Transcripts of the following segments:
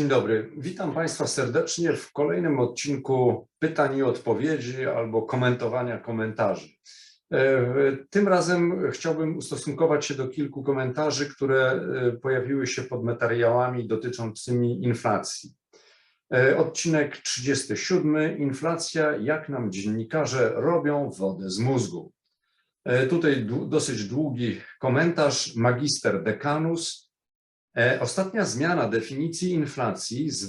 Dzień dobry. Witam Państwa serdecznie w kolejnym odcinku pytań i odpowiedzi albo komentowania komentarzy. E, Tym razem chciałbym ustosunkować się do kilku komentarzy, które e, pojawiły się pod materiałami dotyczącymi inflacji. E, Odcinek 37. Inflacja, jak nam dziennikarze robią wodę z mózgu. Tutaj dosyć długi komentarz. Magister Dekanus. E, Ostatnia zmiana definicji inflacji z,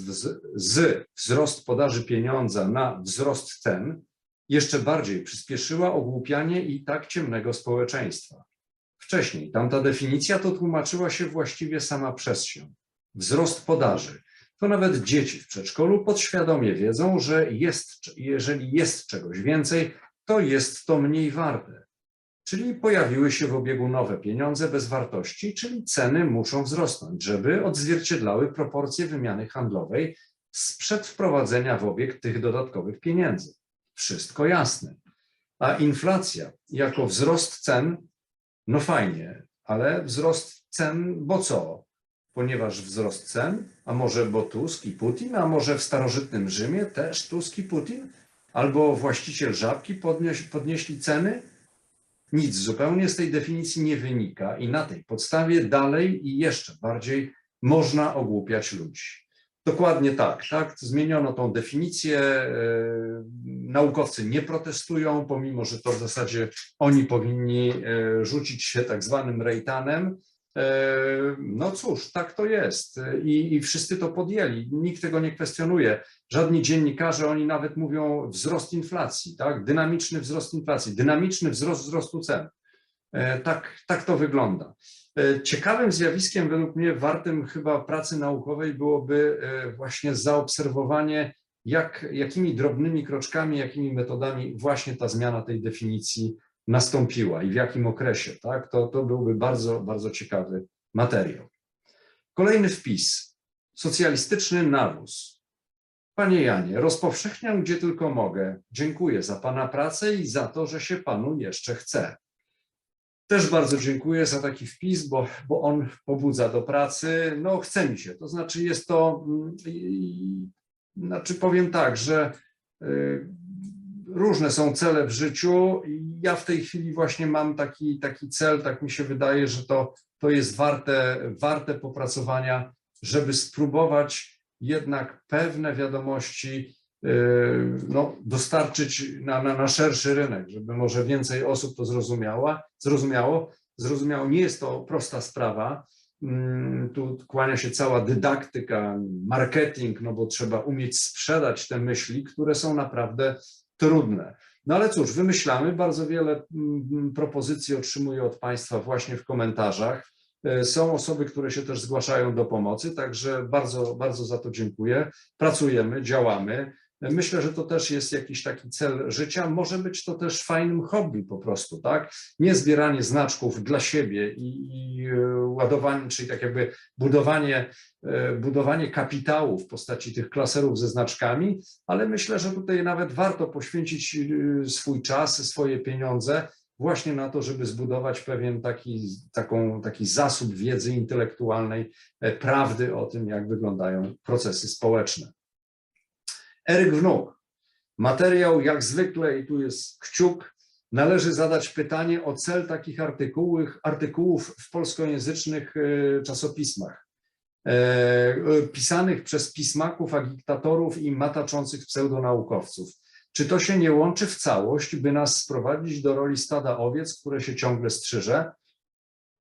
z wzrost podaży pieniądza na wzrost cen jeszcze bardziej przyspieszyła ogłupianie i tak ciemnego społeczeństwa. Wcześniej tamta definicja to tłumaczyła się właściwie sama przez się. Wzrost podaży. To nawet dzieci w przedszkolu podświadomie wiedzą, że jest, jeżeli jest czegoś więcej, to jest to mniej warte. Czyli pojawiły się w obiegu nowe pieniądze bez wartości, czyli ceny muszą wzrosnąć, żeby odzwierciedlały proporcje wymiany handlowej sprzed wprowadzenia w obieg tych dodatkowych pieniędzy. Wszystko jasne. A inflacja jako wzrost cen, no fajnie, ale wzrost cen, bo co? Ponieważ wzrost cen, a może bo Tusk i Putin, a może w starożytnym Rzymie też Tusk i Putin? Albo właściciel żabki podnieś, podnieśli ceny? Nic zupełnie z tej definicji nie wynika i na tej podstawie dalej i jeszcze bardziej można ogłupiać ludzi. Dokładnie tak, tak. Zmieniono tą definicję. e, Naukowcy nie protestują, pomimo że to w zasadzie oni powinni e, rzucić się tak zwanym rejtanem. E, No cóż, tak to jest I, i wszyscy to podjęli. Nikt tego nie kwestionuje. Żadni dziennikarze, oni nawet mówią wzrost inflacji, tak? Dynamiczny wzrost inflacji, dynamiczny wzrost wzrostu cen. E, Tak, tak to wygląda. E, Ciekawym zjawiskiem, według mnie, wartym chyba pracy naukowej byłoby właśnie zaobserwowanie, jak, jakimi drobnymi kroczkami, jakimi metodami właśnie ta zmiana tej definicji nastąpiła i w jakim okresie. Tak? To, to byłby bardzo, bardzo ciekawy materiał. Kolejny wpis. Socjalistyczny nawóz. Panie Janie, rozpowszechniam gdzie tylko mogę. Dziękuję za Pana pracę i za to, że się Panu jeszcze chce. Też bardzo dziękuję za taki wpis, bo, bo on pobudza do pracy. No, chce mi się. To znaczy, jest to, mm, znaczy powiem tak, że y, różne są cele w życiu. Ja w tej chwili właśnie mam taki, taki cel, tak mi się wydaje, że to, to jest warte, warte popracowania, żeby spróbować jednak pewne wiadomości y, no, dostarczyć na, na, na szerszy rynek, żeby może więcej osób to zrozumiała, zrozumiało. Zrozumiało, nie jest to prosta sprawa. Mm, Tu kłania się cała dydaktyka, marketing, no bo trzeba umieć sprzedać te myśli, które są naprawdę trudne. No ale cóż, wymyślamy, bardzo wiele mm, propozycji otrzymuję od Państwa właśnie w komentarzach. E, Są osoby, które się też zgłaszają do pomocy, także bardzo, bardzo za to dziękuję. Pracujemy, działamy. Myślę, że to też jest jakiś taki cel życia. Może być to też fajnym hobby po prostu, tak? Nie zbieranie znaczków dla siebie i, i e, ładowanie, czyli tak jakby budowanie, e, budowanie kapitału w postaci tych klaserów ze znaczkami, ale myślę, że tutaj nawet warto poświęcić e, swój czas, swoje pieniądze właśnie na to, żeby zbudować pewien taki, taką, taki zasób wiedzy intelektualnej, prawdy o tym, jak wyglądają procesy społeczne. Eryk Wnuk. Materiał jak zwykle, i tu jest kciuk, należy zadać pytanie o cel takich artykułów, artykułów w polskojęzycznych e, czasopismach, e, pisanych przez pismaków, agitatorów i mataczących pseudonaukowców. Czy to się nie łączy w całość, by nas sprowadzić do roli stada owiec, które się ciągle strzyże?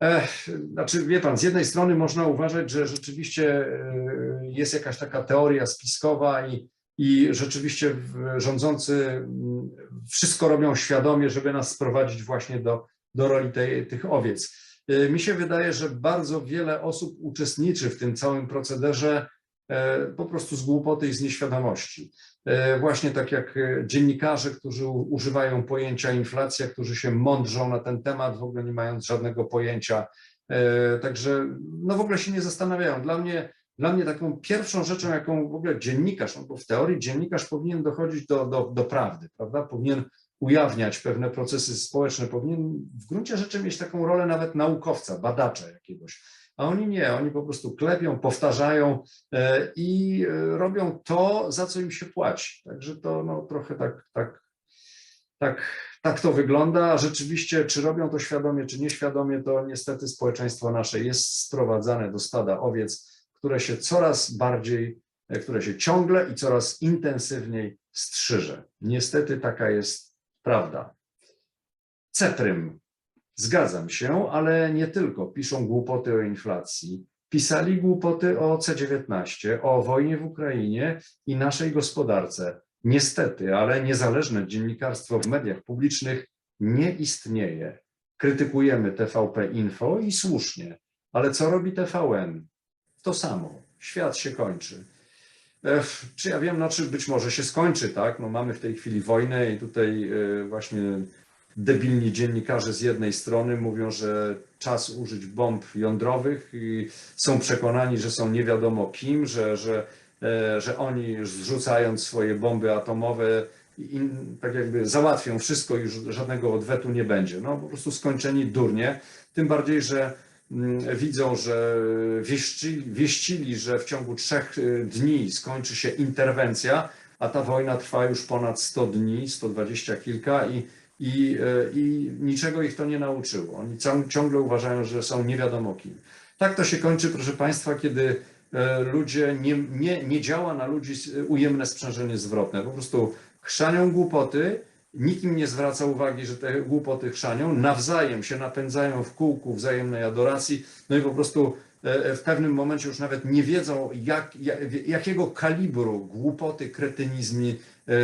Ech, znaczy, wie pan, z jednej strony można uważać, że rzeczywiście e, jest jakaś taka teoria spiskowa i, i rzeczywiście rządzący mm, wszystko robią świadomie, żeby nas sprowadzić właśnie do, do roli tej, tych owiec. E, Mi się wydaje, że bardzo wiele osób uczestniczy w tym całym procederze e, po prostu z głupoty i z nieświadomości. E, Właśnie tak jak e, dziennikarze, którzy używają pojęcia inflacja, którzy się mądrzą na ten temat, w ogóle nie mając żadnego pojęcia. Także no w ogóle się nie zastanawiają. Dla mnie, dla mnie taką pierwszą rzeczą, jaką w ogóle dziennikarz, no bo w teorii dziennikarz powinien dochodzić do, do, do prawdy, prawda? Powinien ujawniać pewne procesy społeczne, powinien w gruncie rzeczy mieć taką rolę nawet naukowca, badacza jakiegoś. A oni nie, oni po prostu klepią, powtarzają e, i e, robią to, za co im się płaci. Także to no, trochę tak, tak, tak, tak to wygląda. Rzeczywiście, czy robią to świadomie, czy nieświadomie, to niestety społeczeństwo nasze jest sprowadzane do stada owiec, które się coraz bardziej, e, które się ciągle i coraz intensywniej strzyże. Niestety taka jest prawda. Ceprym. Zgadzam się, ale nie tylko. Piszą głupoty o inflacji. Pisali głupoty o C-19, o wojnie w Ukrainie i naszej gospodarce. Niestety, ale niezależne dziennikarstwo w mediach publicznych nie istnieje. Krytykujemy TVP Info i słusznie, ale co robi TVN? To samo. Świat się kończy. Ech, Czy ja wiem, znaczy być może się skończy, tak? No mamy w tej chwili wojnę i tutaj e, właśnie debilni dziennikarze z jednej strony mówią, że czas użyć bomb jądrowych i są przekonani, że są nie wiadomo kim, że, że, e, że oni zrzucając swoje bomby atomowe tak jakby załatwią wszystko i już żadnego odwetu nie będzie. No po prostu skończeni durnie, tym bardziej, że widzą, że wieścili, wieścili, że w ciągu trzech y, dni skończy się interwencja, a ta wojna trwa już ponad 100 dni, 120 kilka i, i, y, i niczego ich to nie nauczyło. Oni cią- ciągle uważają, że są nie wiadomo kim. Tak to się kończy, proszę Państwa, kiedy e, ludzie, nie, nie, nie działa na ludzi ujemne sprzężenie zwrotne. Po prostu chrzanią głupoty, nikim nie zwraca uwagi, że te głupoty chrzanią, nawzajem się napędzają w kółku wzajemnej adoracji, no i po prostu e, w pewnym momencie już nawet nie wiedzą, jak, jak, jakiego kalibru głupoty, kretynizmy e,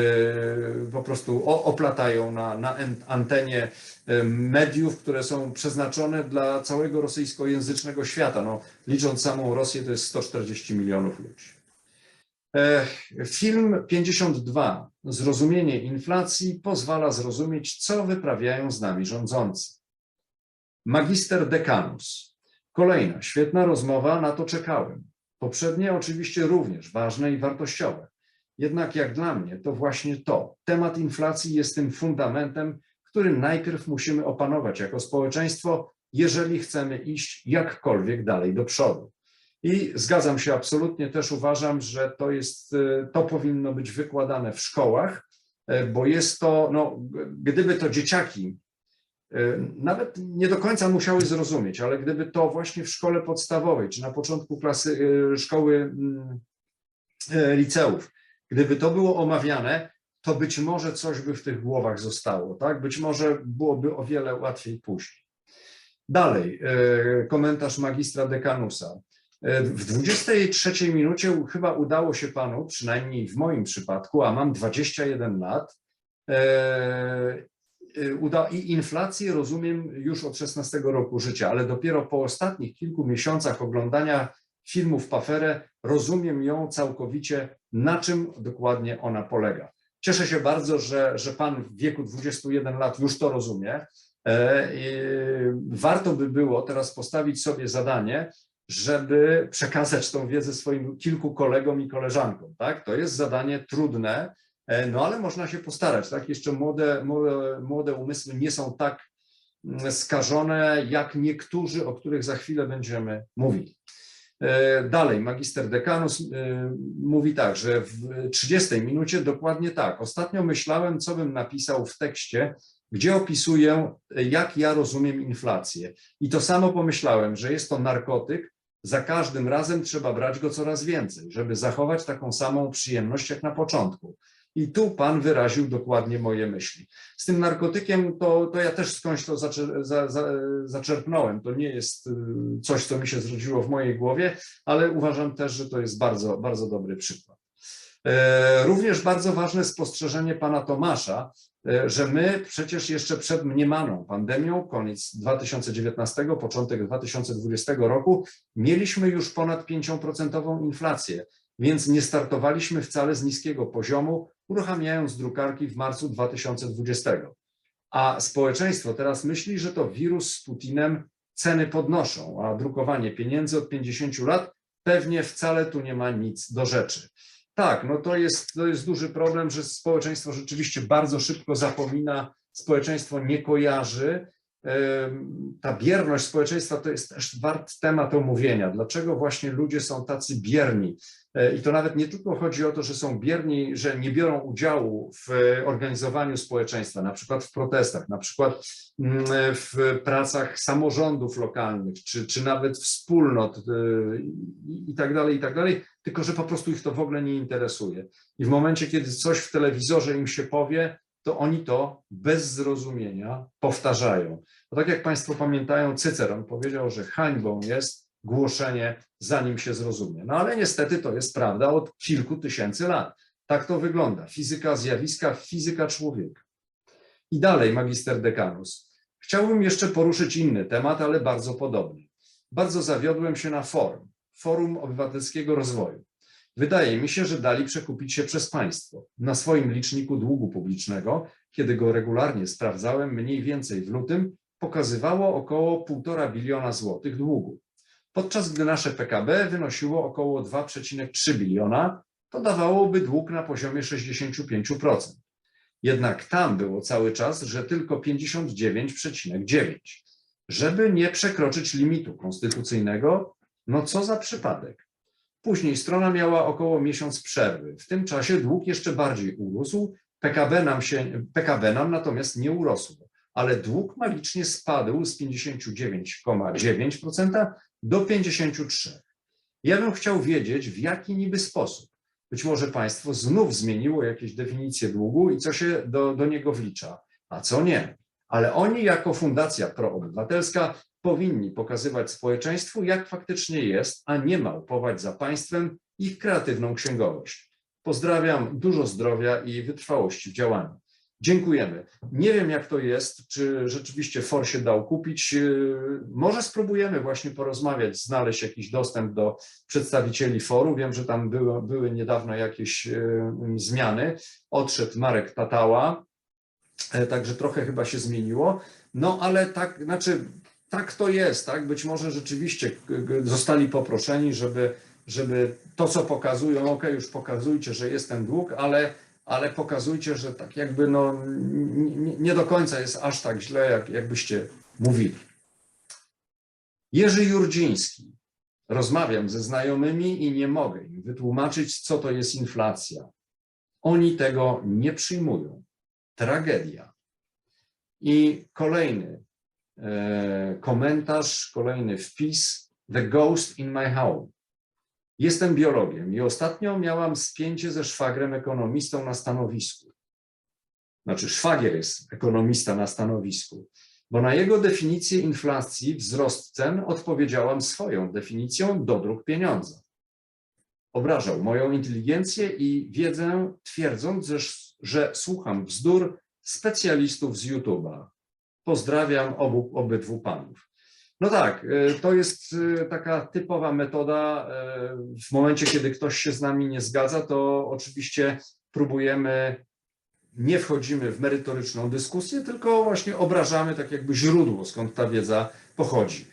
po prostu oplatają na, na en- antenie e, mediów, które są przeznaczone dla całego rosyjskojęzycznego świata. No, licząc samą Rosję, to jest 140 milionów ludzi. E, Film 52, Zrozumienie inflacji, pozwala zrozumieć, co wyprawiają z nami rządzący. Magister Dekanus. Kolejna świetna rozmowa, na to czekałem. Poprzednie oczywiście również ważne i wartościowe. Jednak jak dla mnie to właśnie to. Temat inflacji jest tym fundamentem, który najpierw musimy opanować jako społeczeństwo, jeżeli chcemy iść jakkolwiek dalej do przodu. I zgadzam się absolutnie, też uważam, że to jest, y, to powinno być wykładane w szkołach, y, bo jest to, no, gdyby to dzieciaki y, nawet nie do końca musiały zrozumieć, ale gdyby to właśnie w szkole podstawowej, czy na początku klasy szkoły mm, liceów, gdyby to było omawiane, to być może coś by w tych głowach zostało, tak? Być może byłoby o wiele łatwiej później. Dalej, komentarz magistra Dekanusa. W 23 minucie chyba udało się panu, przynajmniej w moim przypadku, a mam 21 lat, e, e, i inflację rozumiem już od 16 roku życia, ale dopiero po ostatnich kilku miesiącach oglądania filmów Pafere rozumiem ją całkowicie, na czym dokładnie ona polega. Cieszę się bardzo, że, że pan w wieku 21 lat już to rozumie. E, Warto by było teraz postawić sobie zadanie, żeby przekazać tą wiedzę swoim kilku kolegom i koleżankom. Tak? To jest zadanie trudne, e, no ale można się postarać. Tak? Jeszcze młode, młode, młode umysły nie są tak mm, skażone jak niektórzy, o których za chwilę będziemy mówili. E, Dalej, magister dekanus e, mówi tak, że w 30 minucie dokładnie tak. Ostatnio myślałem, co bym napisał w tekście, gdzie opisuję, jak ja rozumiem inflację. I to samo pomyślałem, że jest to narkotyk, za każdym razem trzeba brać go coraz więcej, żeby zachować taką samą przyjemność jak na początku. I tu pan wyraził dokładnie moje myśli. Z tym narkotykiem to, to ja też skądś to zaczer, za, za, zaczerpnąłem. To nie jest y, coś, co mi się zrodziło w mojej głowie, ale uważam też, że to jest bardzo, bardzo dobry przykład. E, Również bardzo ważne spostrzeżenie pana Tomasza, że my przecież jeszcze przed mniemaną pandemią, koniec 2019, początek 2020 roku, mieliśmy już ponad 5% inflację, więc nie startowaliśmy wcale z niskiego poziomu, uruchamiając drukarki w marcu 2020. A społeczeństwo teraz myśli, że to wirus z Putinem ceny podnoszą, a drukowanie pieniędzy od 50 lat pewnie wcale tu nie ma nic do rzeczy. Tak, no to jest, to jest duży problem, że społeczeństwo rzeczywiście bardzo szybko zapomina, społeczeństwo nie kojarzy ta bierność społeczeństwa to jest też wart temat omówienia. Dlaczego właśnie ludzie są tacy bierni? E, I to nawet nie tylko chodzi o to, że są bierni, że nie biorą udziału w organizowaniu społeczeństwa, na przykład w protestach, na przykład mm, w pracach samorządów lokalnych, czy, czy nawet wspólnot e, i tak dalej, i tak dalej, tylko że po prostu ich to w ogóle nie interesuje. I w momencie, kiedy coś w telewizorze im się powie, to oni to bez zrozumienia powtarzają. Bo tak jak Państwo pamiętają, Cyceron powiedział, że hańbą jest głoszenie, zanim się zrozumie. No ale niestety to jest prawda od kilku tysięcy lat. Tak to wygląda. Fizyka zjawiska, fizyka człowieka. I dalej, magister dekanus. Chciałbym jeszcze poruszyć inny temat, ale bardzo podobny. Bardzo zawiodłem się na forum, Forum Obywatelskiego Rozwoju. Wydaje mi się, że dali przekupić się przez państwo. Na swoim liczniku długu publicznego, kiedy go regularnie sprawdzałem, mniej więcej w lutym, pokazywało około 1,5 biliona złotych długu. Podczas gdy nasze PKB wynosiło około 2,3 biliona, to dawałoby dług na poziomie 65%. Jednak tam było cały czas, że tylko 59,9. Żeby nie przekroczyć limitu konstytucyjnego, no co za przypadek. Później strona miała około miesiąc przerwy. W tym czasie dług jeszcze bardziej urósł, PKB nam, się, PKB nam natomiast nie urosło, ale dług magicznie spadł z 59,9% do 53%. Ja bym chciał wiedzieć, w jaki niby sposób. Być może państwo znów zmieniło jakieś definicje długu i co się do, do niego wlicza, a co nie. Ale oni jako Fundacja Proobywatelska powinni pokazywać społeczeństwu, jak faktycznie jest, a nie małpować za państwem ich kreatywną księgowość. Pozdrawiam, dużo zdrowia i wytrwałości w działaniu. Dziękujemy. Nie wiem, jak to jest, czy rzeczywiście FOR się dał kupić. Yy, Może spróbujemy właśnie porozmawiać, znaleźć jakiś dostęp do przedstawicieli foru. Wiem, że tam były, były niedawno jakieś yy, zmiany. Odszedł Marek Tatała, e, także trochę chyba się zmieniło. No ale tak, znaczy, tak to jest, tak? Być może rzeczywiście zostali poproszeni, żeby, żeby to, co pokazują, ok, już pokazujcie, że jest ten dług, ale ale pokazujcie, że tak jakby no, nie, do końca jest aż tak źle, jak, jakbyście mówili. Jerzy Jurdziński. Rozmawiam ze znajomymi i nie mogę im wytłumaczyć, co to jest inflacja. Oni tego nie przyjmują. Tragedia. I kolejny komentarz, kolejny wpis. The ghost in my home. Jestem biologiem i ostatnio miałam spięcie ze szwagrem ekonomistą na stanowisku. Znaczy, szwagier jest ekonomista na stanowisku, bo na jego definicję inflacji, wzrost cen, odpowiedziałam swoją definicją dodruk pieniądza. Obrażał moją inteligencję i wiedzę, twierdząc, że, że słucham bzdur specjalistów z YouTube'a. Pozdrawiam obu, obydwu panów. No tak, y, to jest y, taka typowa metoda. y, W momencie, kiedy ktoś się z nami nie zgadza, to oczywiście próbujemy, nie wchodzimy w merytoryczną dyskusję, tylko właśnie obrażamy tak jakby źródło, skąd ta wiedza pochodzi.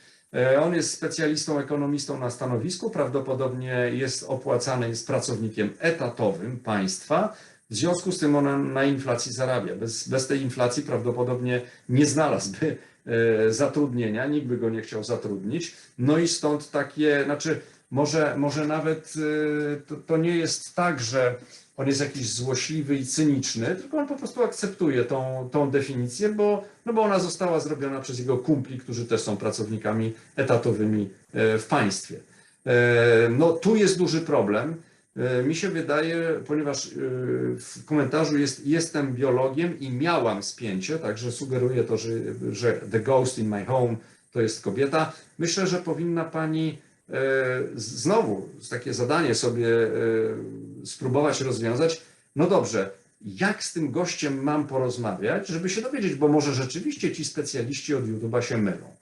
On jest specjalistą, ekonomistą na stanowisku, prawdopodobnie jest opłacany, jest pracownikiem etatowym państwa, w związku z tym on na inflacji zarabia. Bez, bez tej inflacji prawdopodobnie nie znalazłby e, zatrudnienia, nikt by go nie chciał zatrudnić. No i stąd takie, znaczy może, może nawet e, to, to nie jest tak, że on jest jakiś złośliwy i cyniczny, tylko on po prostu akceptuje tą, tą definicję, bo, no bo ona została zrobiona przez jego kumpli, którzy też są pracownikami etatowymi e, w państwie. No tu jest duży problem. E, Mi się wydaje, ponieważ e, w komentarzu jest jestem biologiem i miałam spięcie, także sugeruję to, że, że the ghost in my home to jest kobieta. Myślę, że powinna Pani e, znowu takie zadanie sobie spróbować rozwiązać. No dobrze, jak z tym gościem mam porozmawiać, żeby się dowiedzieć, bo może rzeczywiście ci specjaliści od YouTube'a się mylą.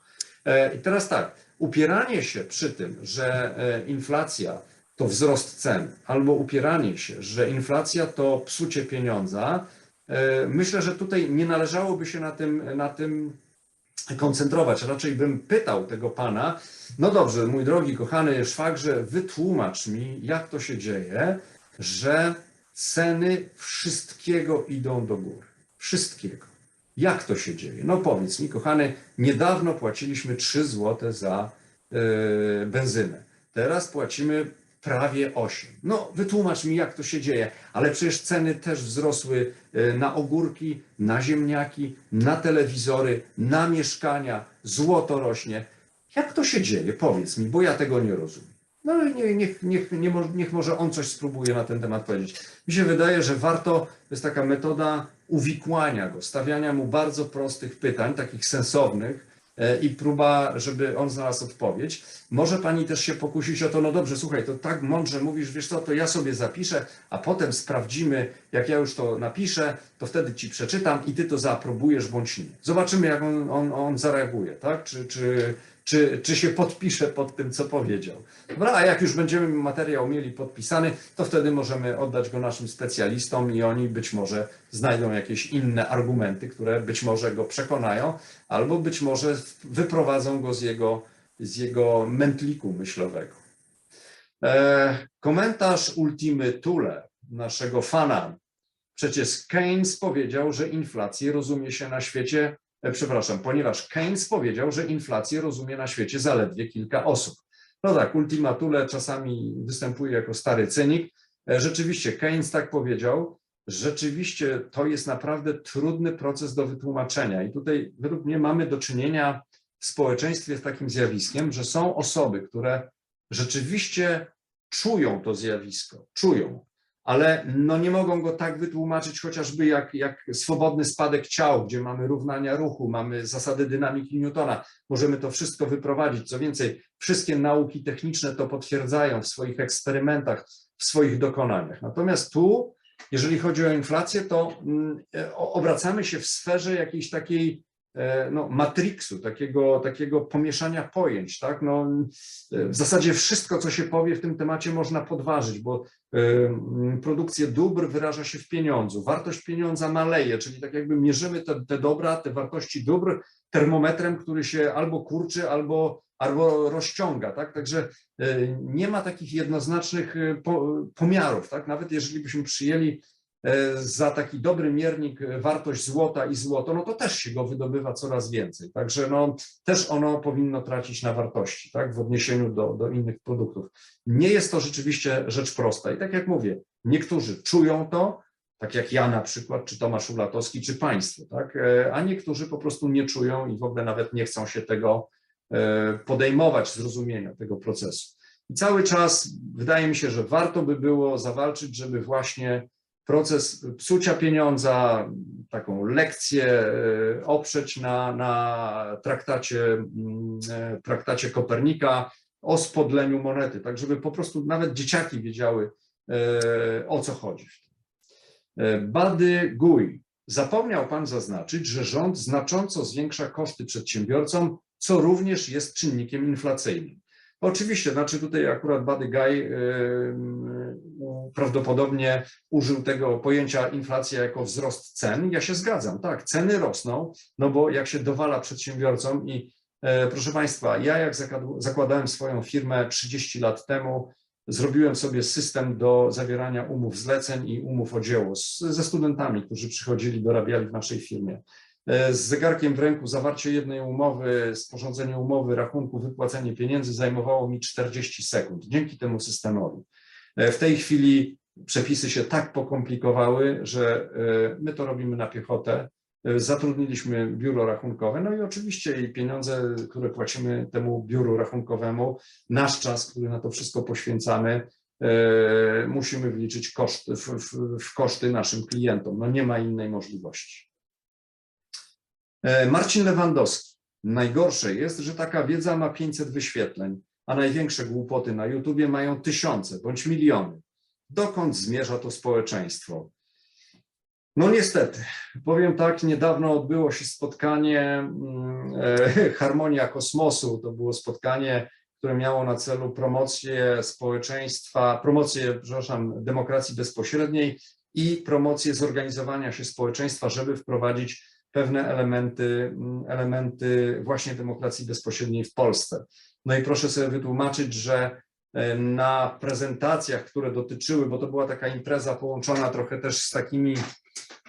I teraz tak, upieranie się przy tym, że inflacja to wzrost cen, albo upieranie się, że inflacja to psucie pieniądza, e, myślę, że tutaj nie należałoby się na tym, na tym koncentrować. Raczej bym pytał tego pana, no dobrze, mój drogi, kochany szwagrze, wytłumacz mi, jak to się dzieje, że ceny wszystkiego idą do góry. Wszystkiego. Jak to się dzieje? No powiedz mi, kochany, niedawno płaciliśmy 3 zł za e, benzynę. Teraz płacimy prawie 8. No wytłumacz mi, jak to się dzieje. Ale przecież ceny też wzrosły e, na ogórki, na ziemniaki, na telewizory, na mieszkania, złoto rośnie. Jak to się dzieje? Powiedz mi, bo ja tego nie rozumiem. No ale nie, niech, niech, nie, niech może on coś spróbuje na ten temat powiedzieć. Mi się wydaje, że warto, to jest taka metoda uwikłania go, stawiania mu bardzo prostych pytań, takich sensownych i próba, żeby on znalazł odpowiedź. Może pani też się pokusić o to, no dobrze, słuchaj, to tak mądrze mówisz, wiesz co, to ja sobie zapiszę, a potem sprawdzimy, jak ja już to napiszę, to wtedy ci przeczytam i ty to zaaprobujesz bądź nie. Zobaczymy, jak on, on, on zareaguje, tak? Czy, czy, czy, czy się podpisze pod tym, co powiedział. Dobra, a jak już będziemy materiał mieli podpisany, to wtedy możemy oddać go naszym specjalistom i oni być może znajdą jakieś inne argumenty, które być może go przekonają, albo być może wyprowadzą go z jego, z jego mętliku myślowego. E, komentarz Ultimy Thule, naszego fana. Przecież Keynes powiedział, że inflację rozumie się na świecie, przepraszam, ponieważ Keynes powiedział, że inflację rozumie na świecie zaledwie kilka osób. No tak, Ultima Thule czasami występuje jako stary cynik. E, Rzeczywiście, Keynes tak powiedział. Rzeczywiście to jest naprawdę trudny proces do wytłumaczenia. I tutaj według mnie mamy do czynienia w społeczeństwie z takim zjawiskiem, że są osoby, które rzeczywiście czują to zjawisko, czują, ale no nie mogą go tak wytłumaczyć chociażby jak, jak swobodny spadek ciał, gdzie mamy równania ruchu, mamy zasady dynamiki Newtona. Możemy to wszystko wyprowadzić. Co więcej, wszystkie nauki techniczne to potwierdzają w swoich eksperymentach, w swoich dokonaniach. Natomiast tu, jeżeli chodzi o inflację, to mm, e, obracamy się w sferze jakiejś takiej no, matriksu, takiego, takiego pomieszania pojęć. Tak? No, e, w zasadzie wszystko, co się powie w tym temacie, można podważyć, bo e, produkcję dóbr wyraża się w pieniądzu. Wartość pieniądza maleje, czyli tak jakby mierzymy te, te dobra, te wartości dóbr termometrem, który się albo kurczy, albo, albo rozciąga. Tak? Także e, nie ma takich jednoznacznych e, po, pomiarów. Tak? Nawet jeżeli byśmy przyjęli e, za taki dobry miernik e, wartość złota i złoto, no to też się go wydobywa coraz więcej. Także no, też ono powinno tracić na wartości tak? w odniesieniu do, do innych produktów. Nie jest to rzeczywiście rzecz prosta. I tak jak mówię, niektórzy czują to, tak jak ja na przykład, czy Tomasz Ulatowski, czy państwo, tak? E, a niektórzy po prostu nie czują i w ogóle nawet nie chcą się tego e, podejmować, zrozumienia tego procesu. I cały czas wydaje mi się, że warto by było zawalczyć, żeby właśnie proces psucia pieniądza, taką lekcję e, oprzeć na, na traktacie, mm, e, traktacie Kopernika o spodleniu monety, tak żeby po prostu nawet dzieciaki wiedziały, e, o co chodzi. Bady Gui. Zapomniał Pan zaznaczyć, że rząd znacząco zwiększa koszty przedsiębiorcom, co również jest czynnikiem inflacyjnym. Oczywiście, znaczy tutaj akurat Bady Guy prawdopodobnie użył tego pojęcia inflacja jako wzrost cen. Ja się zgadzam, tak, ceny rosną, no bo jak się dowala przedsiębiorcom i e, proszę Państwa, ja jak zakładałem swoją firmę 30 lat temu, zrobiłem sobie system do zawierania umów zleceń i umów o dzieło z, ze studentami, którzy przychodzili, dorabiali w naszej firmie. E, Z zegarkiem w ręku zawarcie jednej umowy, sporządzenie umowy, rachunku, wypłacenie pieniędzy zajmowało mi 40 sekund dzięki temu systemowi. E, W tej chwili przepisy się tak pokomplikowały, że e, my to robimy na piechotę. E, Zatrudniliśmy biuro rachunkowe, no i oczywiście i pieniądze, które płacimy temu biuru rachunkowemu, nasz czas, który na to wszystko poświęcamy, musimy wliczyć koszty, w, w, w koszty naszym klientom. No nie ma innej możliwości. Marcin Lewandowski. Najgorsze jest, że taka wiedza ma 500 wyświetleń, a największe głupoty na YouTubie mają tysiące bądź miliony. Dokąd zmierza to społeczeństwo? No niestety, powiem tak, niedawno odbyło się spotkanie mm, e, Harmonia Kosmosu. To było spotkanie, które miało na celu promocję społeczeństwa, promocję, przepraszam, demokracji bezpośredniej i promocję zorganizowania się społeczeństwa, żeby wprowadzić pewne elementy, mm, elementy właśnie demokracji bezpośredniej w Polsce. No i proszę sobie wytłumaczyć, że e, na prezentacjach, które dotyczyły, bo to była taka impreza połączona trochę też z takimi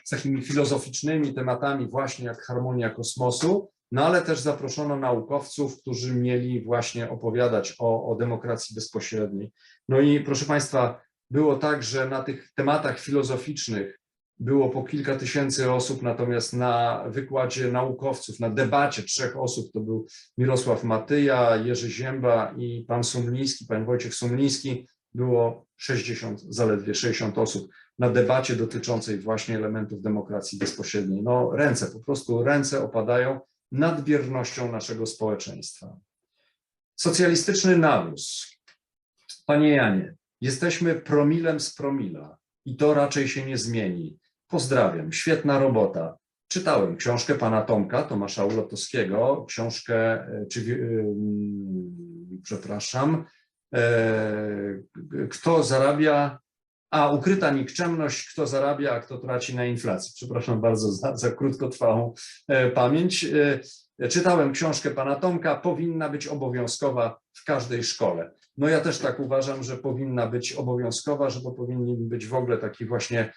z takimi filozoficznymi tematami, właśnie jak harmonia kosmosu, no ale też zaproszono naukowców, którzy mieli właśnie opowiadać o, o demokracji bezpośredniej. No i proszę Państwa, było tak, że na tych tematach filozoficznych było po kilka tysięcy osób, natomiast na wykładzie naukowców, na debacie trzech osób, to był Mirosław Matyja, Jerzy Zięba i pan Sumliński, pan Wojciech Sumliński, było 60, zaledwie 60 osób na debacie dotyczącej właśnie elementów demokracji bezpośredniej. No ręce, po prostu ręce opadają nad biernością naszego społeczeństwa. Socjalistyczny nawóz. Panie Janie, jesteśmy promilem z promila i to raczej się nie zmieni. Pozdrawiam, świetna robota. Czytałem książkę pana Tomka, Tomasza Ulotowskiego, książkę, e, czy, przepraszam, e, kto zarabia, a ukryta nikczemność, kto zarabia, a kto traci na inflacji. Przepraszam bardzo za, za krótkotrwałą e, pamięć. Czytałem książkę pana Tomka, powinna być obowiązkowa w każdej szkole. No ja też tak uważam, że powinna być obowiązkowa, że to powinien być w ogóle taki właśnie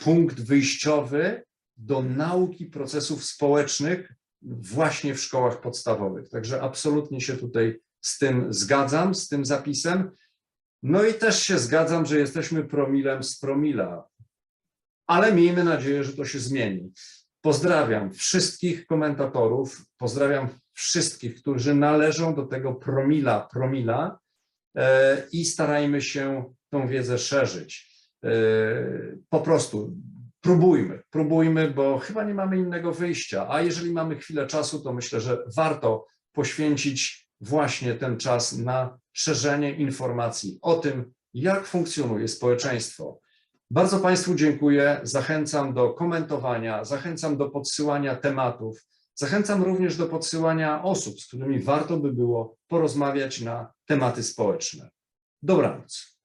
punkt wyjściowy do nauki procesów społecznych właśnie w szkołach podstawowych. Także absolutnie się tutaj z tym zgadzam, z tym zapisem. No i też się zgadzam, że jesteśmy promilem z promila, ale miejmy nadzieję, że to się zmieni. Pozdrawiam wszystkich komentatorów, pozdrawiam wszystkich, którzy należą do tego promila, promila e, i starajmy się tą wiedzę szerzyć. Po prostu próbujmy, próbujmy, bo chyba nie mamy innego wyjścia, a jeżeli mamy chwilę czasu, to myślę, że warto poświęcić właśnie ten czas na szerzenie informacji o tym, jak funkcjonuje społeczeństwo. Bardzo Państwu dziękuję. Zachęcam do komentowania, zachęcam do podsyłania tematów, zachęcam również do podsyłania osób, z którymi warto by było porozmawiać na tematy społeczne. Dobranoc.